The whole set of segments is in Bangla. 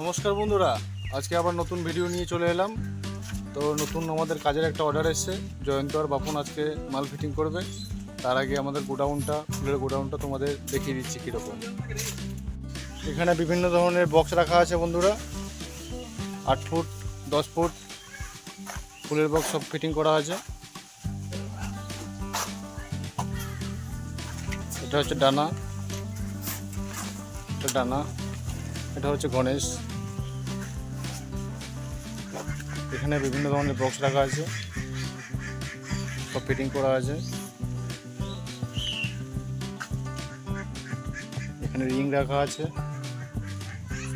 নমস্কার বন্ধুরা, আজকে আবার নতুন ভিডিও নিয়ে চলে এলাম। তো নতুন আমাদের কাজের একটা অর্ডার এসছে, জয়ন্ত আর বাপন আজকে মাল ফিটিং করবে। তার আগে আমাদের গোডাউনটা, ফুলের গোডাউনটা তোমাদের দেখিয়ে দিচ্ছি কীরকম। এখানে বিভিন্ন ধরনের বক্স রাখা আছে বন্ধুরা। আট ফুট, দশ ফুট ফুলের বক্স সব ফিটিং করা আছে। এটা হচ্ছে ডানা। এটা ডানা, এটা হচ্ছে গণেশ। এখানে বিভিন্ন ধরনের বক্স রাখা আছে। সব ফিটিং করা আছে। এখানে রিং রাখা আছে।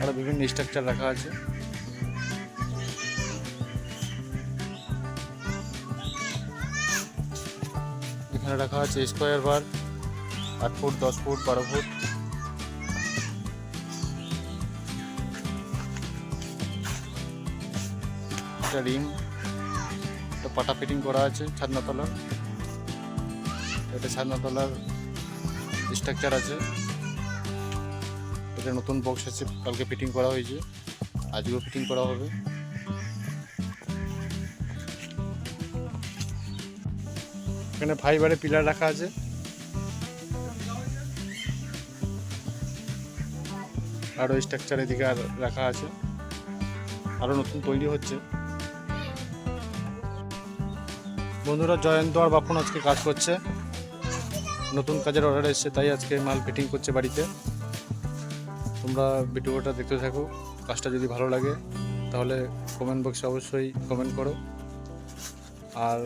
আরও বিভিন্ন স্ট্রাকচার রাখা আছে। এখানে রাখা আছে স্কোয়ার বার আট ফুট, দশ ফুট, বারো ফুট। একটা রিং, একটা পাটা ফিটিং করা আছে ছাদনাতলার। এটা ছাদনাতলার স্ট্রাকচার আছে। এটা নতুন বক্স আছে, কালকে ফিটিং করা হয়েছে। আজকেও ফিটিং করা হবে। এখানে ফাইবারে পিলার রাখা আছে। আরও স্ট্রাকচার এদিকে রাখা আছে। আরও নতুন তৈরি হচ্ছে। বন্ধুরা জয়ন্ত আর বাপন আজকে কাজ করছে। নতুন কাজের অর্ডার এসছে, তাই আজকে মাল ফিটিং করছে বাড়িতে। তোমরা ভিডিওটা দেখতে থাকো, কাজটা যদি ভালো লাগে, তাহলে কমেন্ট বক্সে অবশ্যই কমেন্ট করো। আর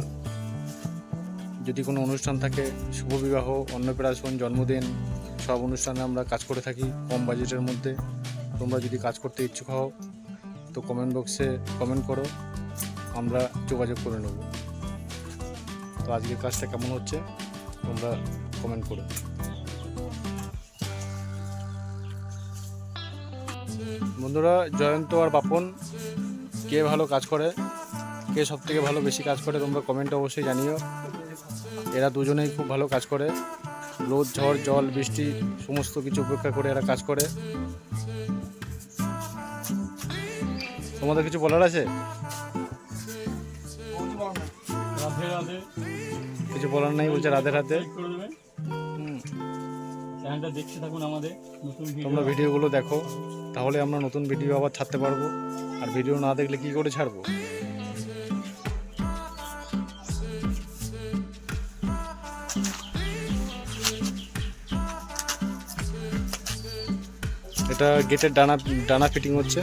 যদি কোনো অনুষ্ঠান থাকে, শুভ বিবাহ, অন্নপ্রাশন, জন্মদিন, সব অনুষ্ঠানে আমরা কাজ করে থাকি কম বাজেটের মধ্যে। তোমরা যদি কাজ করতে ইচ্ছুক হও, তো কমেন্ট বক্সে কমেন্ট করো, আমরা যোগাযোগ করে নেব। তো আজকের কাজটা কেমন হচ্ছে? তোমরা কমেন্ট করো। বন্ধুরা, জয়ন্ত আর বাপন, কে ভালো কাজ করে, কে সব থেকে ভালো বেশি কাজ করে, তোমরা কমেন্টে অবশ্যই জানিও। এরা দুজনেই খুব ভালো কাজ করে। রোদ, ঝড়, জল, বৃষ্টি, সমস্ত কিছু উপেক্ষা করে এরা কাজ করে। তোমাদের কিছু বলার আছে? কিছু বলার নাই বলছে রাধে রাধে। লাইক করে দেবেন। চ্যানেলটা দেখতে থাকুন আমাদের নতুন তোমরা ভিডিওগুলো দেখো তাহলে আমরা নতুন ভিডিও আবার ছাড়তে পারব। আর ভিডিও না দেখলে কি করে ছাড়বো? এটা গেটের ডানা ডানা ফিটিং হচ্ছে।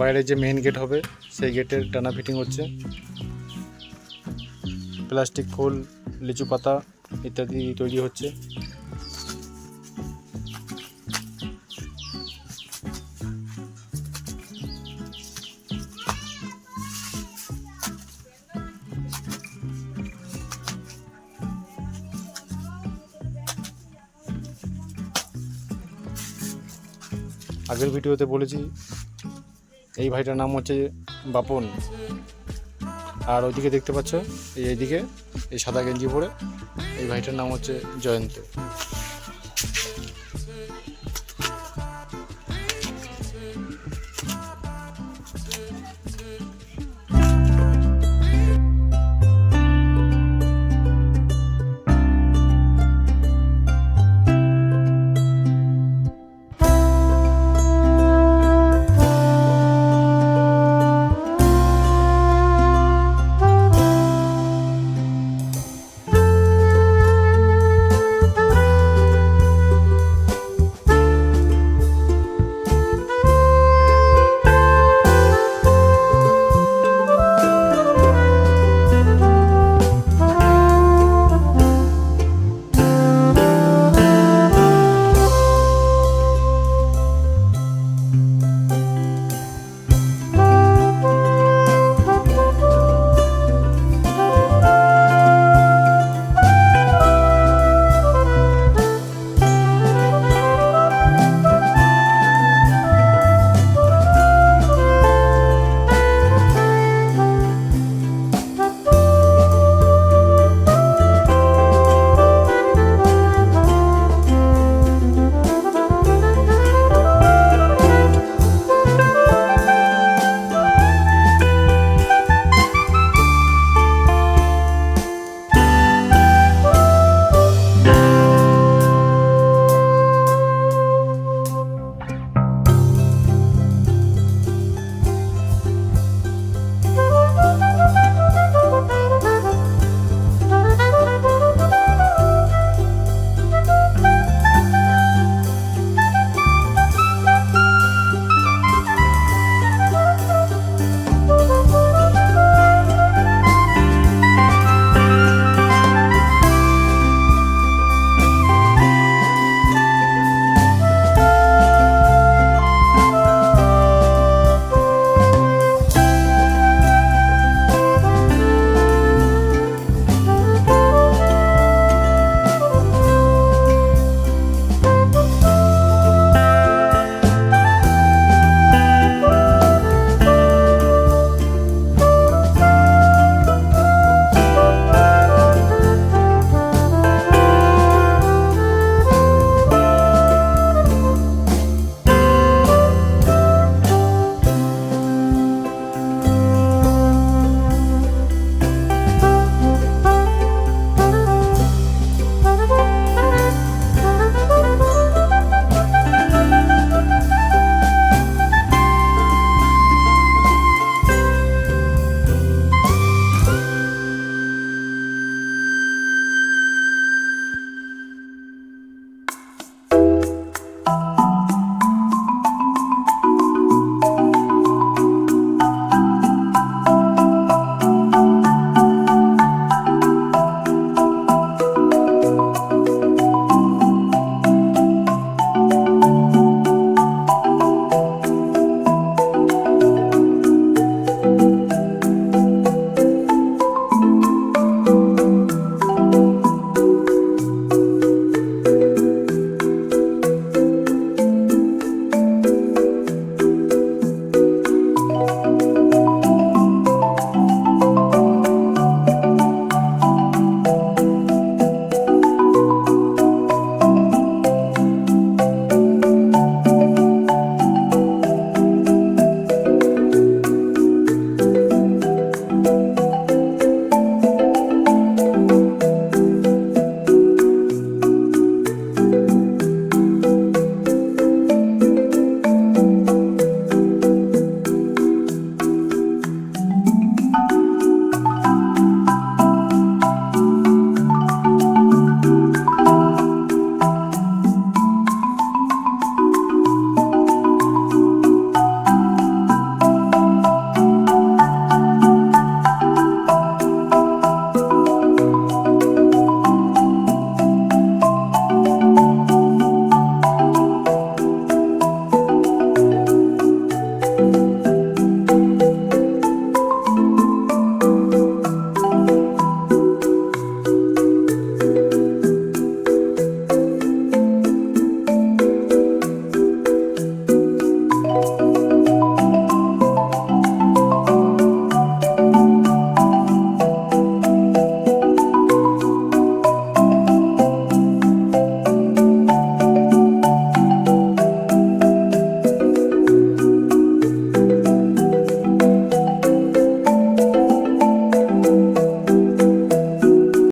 বাইরে যে মেইন গেট হবে সেই গেটের ডানা ফিটিং হচ্ছে। প্লাস্টিক ফুল, লিচু পাতা ইত্যাদি তৈরি হচ্ছে। আগের ভিডিওতে বলেছি, এই ভাইটার নাম হচ্ছে বাপন। আর ওইদিকে দেখতে পাচ্ছ, এই এইদিকে, এই সাদা গেঞ্জি পরে, এই ভাইটার নাম হচ্ছে জয়ন্ত।